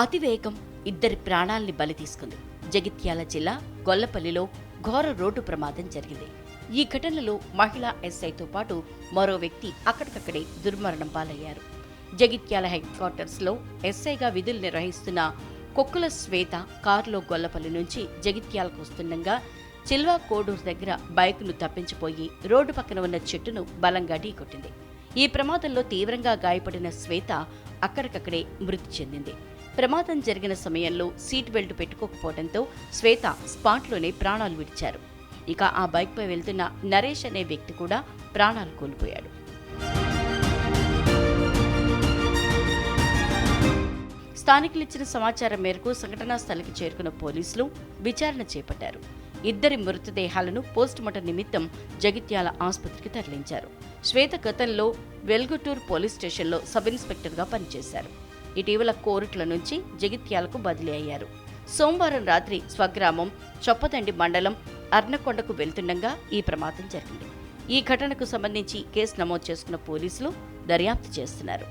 అతివేగం ఇద్దరి ప్రాణాల్ని బలి తీసుకుంది. జగిత్యాల జిల్లా గొల్లపల్లిలో ఘోర రోడ్డు ప్రమాదం జరిగింది. ఈ ఘటనలో మహిళా ఎస్ఐతో పాటు మరో వ్యక్తి అక్కడికక్కడే దుర్మరణం పాలయ్యారు. జగిత్యాల హెడ్ క్వార్టర్స్లో ఎస్ఐగా విధులు నిర్వహిస్తున్న కుక్కుల శ్వేత కారులో గొల్లపల్లి నుంచి జగిత్యాలకు వస్తుండగా చిల్వా కోడూరు దగ్గర బైకును తప్పించిపోయి రోడ్డు పక్కన ఉన్న చెట్టును బలంగా ఢీకొట్టింది. ఈ ప్రమాదంలో తీవ్రంగా గాయపడిన శ్వేత అక్కడికక్కడే మృతి చెందింది. ప్రమాదం జరిగిన సమయంలో సీట్ బెల్ట్ పెట్టుకోకపోవడంతో శ్వేత స్పాట్లోనే ప్రాణాలు విడిచారు. ఇక ఆ బైక్పై వెళ్తున్న నరేష్ అనే వ్యక్తి కూడా ప్రాణాలు కోల్పోయాడు. స్థానికులు ఇచ్చిన సమాచారం మేరకు సంఘటనా స్థలికి చేరుకున్న పోలీసులు విచారణ చేపట్టారు. ఇద్దరి మృతదేహాలను పోస్టుమార్టం నిమిత్తం జగిత్యాల ఆసుపత్రికి తరలించారు. శ్వేత గతంలో వెల్గుటూర్ పోలీస్ స్టేషన్లో సబ్ ఇన్స్పెక్టర్గా పనిచేశారు. ఇటీవల కోరుట్ల నుంచి జగిత్యాలకు బదిలీ అయ్యారు. సోమవారం రాత్రి స్వగ్రామం చొప్పదండి మండలం అర్నకొండకు వెళ్తుండగా ఈ ప్రమాదం జరిగింది. ఈ ఘటనకు సంబంధించి కేసు నమోదు చేసుకున్న పోలీసులు దర్యాప్తు చేస్తున్నారు.